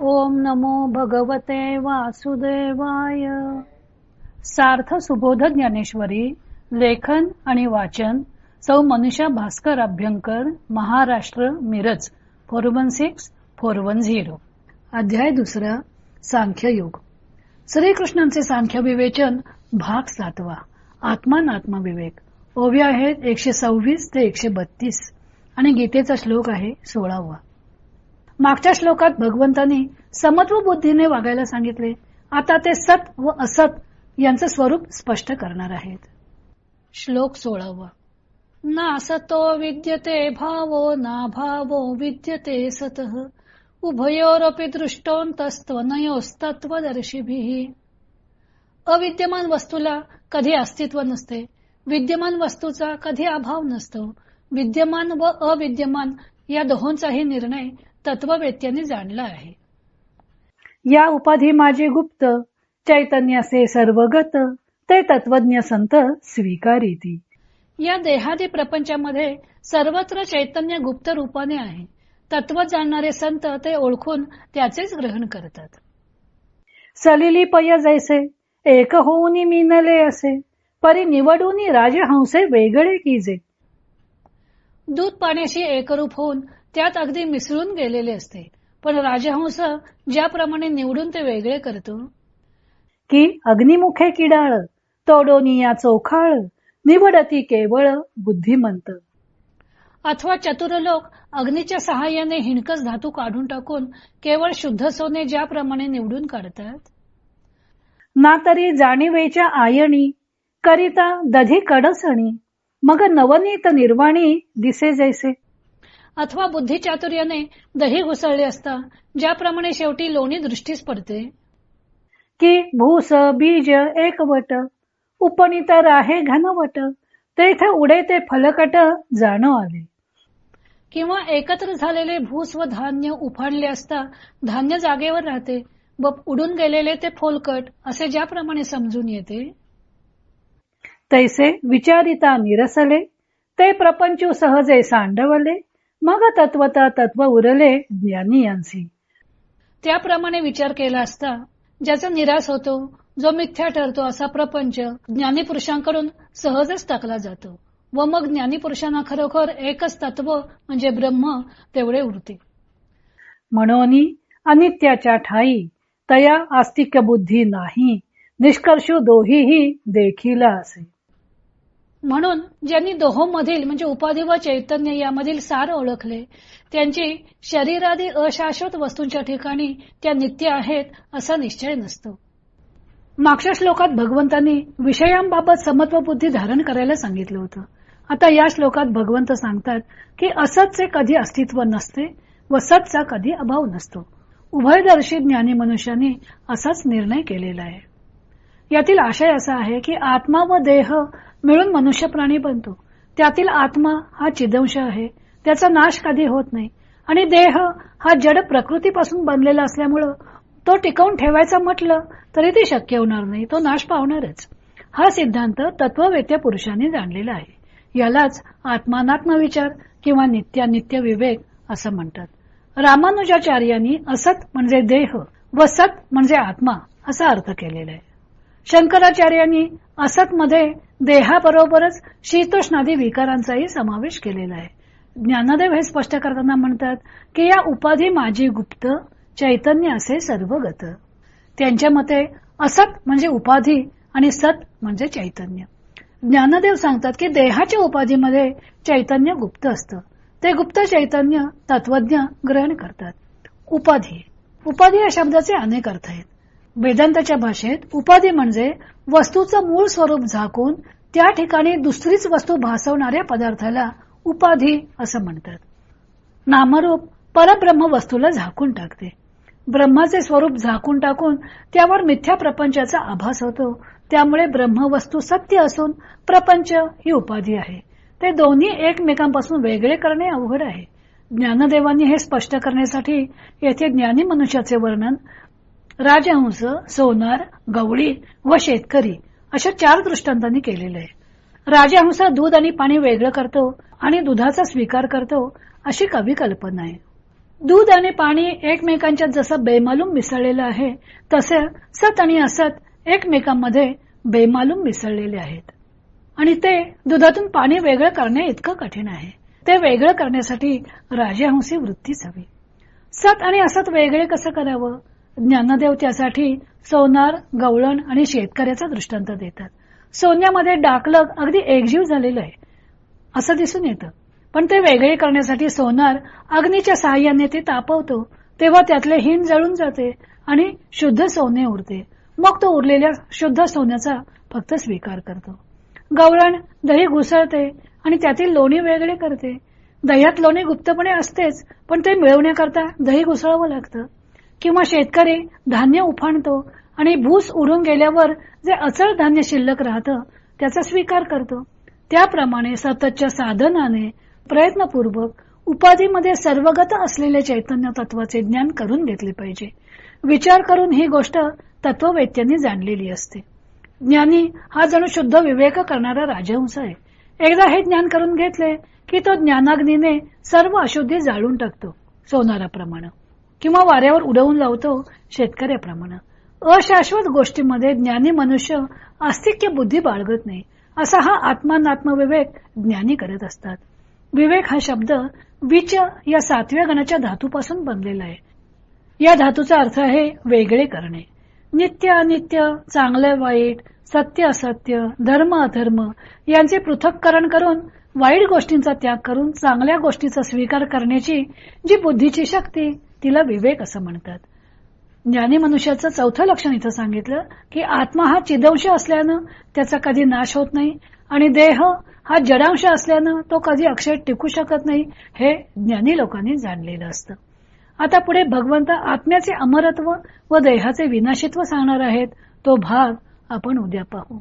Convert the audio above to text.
ओम नमो भगवते वासुदेवाय. सार्थ सुबोध ज्ञानेश्वरी लेखन आणि वाचन सौ Manusha Bhaskar Abhyankar Maharashtra Miraj four one six four one zero. अध्याय दुसरा सांख्ययोग. श्रीकृष्णांचे सांख्य विवेचन भाग सातवा. आत्मा विवेक ओव्या आहेत एकशे सव्वीस ते एकशे बत्तीस. आणि गीतेचा श्लोक आहे सोळावा. मागच्या श्लोकात भगवंतांनी समत्व बुद्धीने वागायला सांगितले. आता ते सत व असत यांचं स्वरूप स्पष्ट करणार आहेत. श्लोक सोळावा. ना सतो विद्यते भावो ना भावो विद्यते सत. उभयोरपी दृष्टोंतस्त्वनयोस्तत्वदर्शिभिः अविद्यमान वस्तूला कधी अस्तित्व नसते. विद्यमान वस्तूचा कधी अभाव नसतो. विद्यमान व अविद्यमान या दोहोंचाही निर्णय तत्ववेत्याने जाणला आहे. या उपाधी माझे गुप्त चैतन्याचे सर्वगत ते तत्वज्ञ संत स्वीकारिती. या देहादी प्रपंचामध्ये सर्वत्र चैतन्य गुप्त रूपाने आहे. तत्व जाणणारे संत ते ओळखून त्याचेच ग्रहण करतात. सलिली पय जैसे एक होऊन मिनले असे परी निवडून राजहंसे वेगळे कीजे. दूध पाण्याशी एकरूप होऊन त्यात अगदी मिसळून गेलेले असते. पण राजहंस ज्याप्रमाणे निवडून ते वेगळे करतो. की अग्निमुखे किडाळ तोडोनिया चोखाळ निवडती केवळ बुद्धिमंत. अथवा चतुर लोक अग्नीच्या सहाय्याने हिणकस धातू काढून टाकून केवळ शुद्ध सोने ज्याप्रमाणे निवडून काढतात? ना तरी जाणीवेच्या आयणी करिता दधी कडसणी मग नवनीत निर्वाणी दिसे जैसे. अथवा बुद्धी चातुर्याने दही घुसळले असता ज्याप्रमाणे शेवटी लोणी दृष्टीस पडते. की भूस बीज एकवट उपनित आहे घनवट तेथे उडे ते फलकट जाणो आले. किंवा एकत्र झालेले भूस व धान्य उफाडले असता धान्य जागेवर राहते व उडून गेलेले ते फोलकट असे ज्याप्रमाणे समजून येते. तैसे विचारिता निरसले ते प्रपंचू सहजे सांडवले मग तत्वता तत्व उरले ज्ञानी यांसी. त्याप्रमाणे विचार केला असता ज्याचा निराश होतो जो मिथ्या ठरतो असा प्रपंच ज्ञानी पुरुषांकडून सहजच टाकला जातो व मग ज्ञानी पुरुषांना खरोखर एकच तत्व म्हणजे ब्रह्म तेवढे उरते. म्हणून अनित्याच्या ठाई तया आस्तिक्य बुद्धी नाही निष्कर्षू दोहीही देखील असे. म्हणून ज्यांनी दोहोमधील म्हणजे उपाधी व चैतन्य यामधील सार ओळखले त्यांची शरीरादी अशाश्वत वस्तूंच्या ठिकाणी त्या नित्य आहेत असा निश्चय नसतो. मागच्या श्लोकात भगवंतांनी विषयांबाबत समत्व बुद्धी धारण करायला सांगितलं होतं. आता या श्लोकात भगवंत सांगतात की असतचे कधी अस्तित्व नसते व सतचा कधी अभाव नसतो. उभयदर्शी ज्ञानी मनुष्याने असाच निर्णय केलेला आहे. यातील आशय असा आहे की आत्मा व देह मिळून मनुष्य प्राणी बनतो. त्यातील आत्मा हा चिदंश आहे. त्याचा नाश कधी होत नाही. आणि देह हा जड प्रकृतीपासून बनलेला असल्यामुळं तो टिकवून ठेवायचा म्हटलं तरी ते शक्य होणार नाही. तो नाश पावणारच. हा सिद्धांत तत्ववेत्या पुरुषांनी जाणलेला आहे. यालाच आत्मानात्म विचार किंवा नित्यानित्य विवेक असं म्हणतात. रामानुजाचार्यांनी असत म्हणजे देह व सत म्हणजे आत्मा असा अर्थ केलेला आहे. शंकराचार्यांनी असत मध्ये देहाबरोबरच शीतोष्णादी विकारांचाही समावेश केलेला आहे. ज्ञानदेव हे स्पष्ट करताना म्हणतात की या उपाधी माझी गुप्त चैतन्य असे सर्वगत त्यांच्या मते असत म्हणजे उपाधी आणि सत म्हणजे चैतन्य. ज्ञानदेव सांगतात की देहाच्या उपाधीमध्ये चैतन्य गुप्त असतं. ते गुप्त चैतन्य तत्वज्ञ ग्रहण करतात. उपाधी. उपाधी या शब्दाचे अनेक अर्थ आहेत. वेदांताच्या भाषेत उपाधी म्हणजे वस्तूचं मूळ स्वरूप झाकून त्या ठिकाणी दुसरीच वस्तू भासवणाऱ्या पदार्थाला उपाधी असं म्हणतात. नामरूप परब्रह्म वस्तूला झाकून टाकते. ब्रह्माचे स्वरूप झाकून टाकून त्यावर मिथ्या प्रपंचाचा आभास होतो. त्यामुळे ब्रह्मवस्तू सत्य असून प्रपंच ही उपाधी आहे. ते दोन्ही एकमेकांपासून वेगळे करणे अवघड आहे. ज्ञानदेवांनी हे स्पष्ट करण्यासाठी येथे ज्ञानी मनुष्याचे वर्णन राजहंस सोनार गवळी व शेतकरी अशा चार दृष्टांतांनी केलेले आहे. राजहंस दूध आणि पाणी वेगळं करतो आणि दुधाचा स्वीकार करतो अशी कवी कल्पना आहे. दूध आणि पाणी एकमेकांच्या जसं बेमालूम मिसळलेलं आहे तसे सत आणि असत एकमेकांमध्ये बेमालूम मिसळलेले आहेत. आणि ते दुधातून पाणी वेगळं करणे इतकं कठीण आहे. ते वेगळं करण्यासाठी राजहंसी वृत्तीच हवी. सत आणि असत वेगळे कसं करावं? ज्ञानदेव त्यासाठी सोनार गवळण आणि शेतकऱ्याचा दृष्टांत देतात. सोन्यामध्ये डाकलग अगदी एकजीव झालेलं आहे असं दिसून येतं. पण ते वेगळे करण्यासाठी सोनार अग्नीच्या सहाय्याने ते तापवतो तेव्हा त्यातले हिंद जळून जाते आणि शुद्ध सोने उरते. मग तो उरलेल्या शुद्ध सोन्याचा फक्त स्वीकार करतो. गवळण दही घुसळते आणि त्यातील लोणी वेगळे करते. दह्यात लोणी गुप्तपणे असतेच पण ते मिळवण्याकरता दही घुसळावं लागतं. किंवा शेतकरी धान्य उफाणतो आणि भूस उडून गेल्यावर जे अचळ धान्य शिल्लक राहतं त्याचा स्वीकार करतो. त्याप्रमाणे सततच्या साधनाने प्रयत्नपूर्वक उपाधीमध्ये सर्वगत असलेले चैतन्य तत्वाचे ज्ञान करून घेतले पाहिजे. विचार करून ही गोष्ट तत्ववेत्यांनी जाणलेली असते. ज्ञानी हा जणू शुद्ध विवेक करणारा राजहंस आहे. एकदा हे ज्ञान करून घेतले की तो ज्ञानाग्नीने सर्व अशुद्धी जाळून टाकतो सोनाराप्रमाणे. किंवा वाऱ्यावर उडवून लावतो शेतकऱ्याप्रमाणे. अशाश्वत गोष्टीमध्ये ज्ञानी मनुष्य आस्तिक्य बुद्धी बाळगत नाही असा हा आत्मानात्मविवेक ज्ञानी करत असतात. विवेक हा शब्द विच या सातव्या गणाच्या धातूपासून बनलेला आहे. या धातूचा अर्थ आहे वेगळे करणे. नित्य अनित्य चांगले वाईट सत्य असत्य धर्म अधर्म यांचे पृथक्करण करून वाईट गोष्टींचा त्याग करून चांगल्या गोष्टीचा स्वीकार करण्याची जी बुद्धीची शक्ती तिला विवेक असं म्हणतात. ज्ञानी मनुष्याचं चौथं लक्षण इथं सांगितलं की आत्मा हा चिदंश असल्यानं त्याचा कधी नाश होत नाही आणि देह हा जडांश असल्यानं तो कधी अक्षय टिकू शकत नाही हे ज्ञानी लोकांनी जाणलेलं असतं. आता पुढे भगवंत आत्म्याचे अमरत्व व देहाचे विनाशित्व सांगणार आहेत तो भाग आपण उद्या पाहू.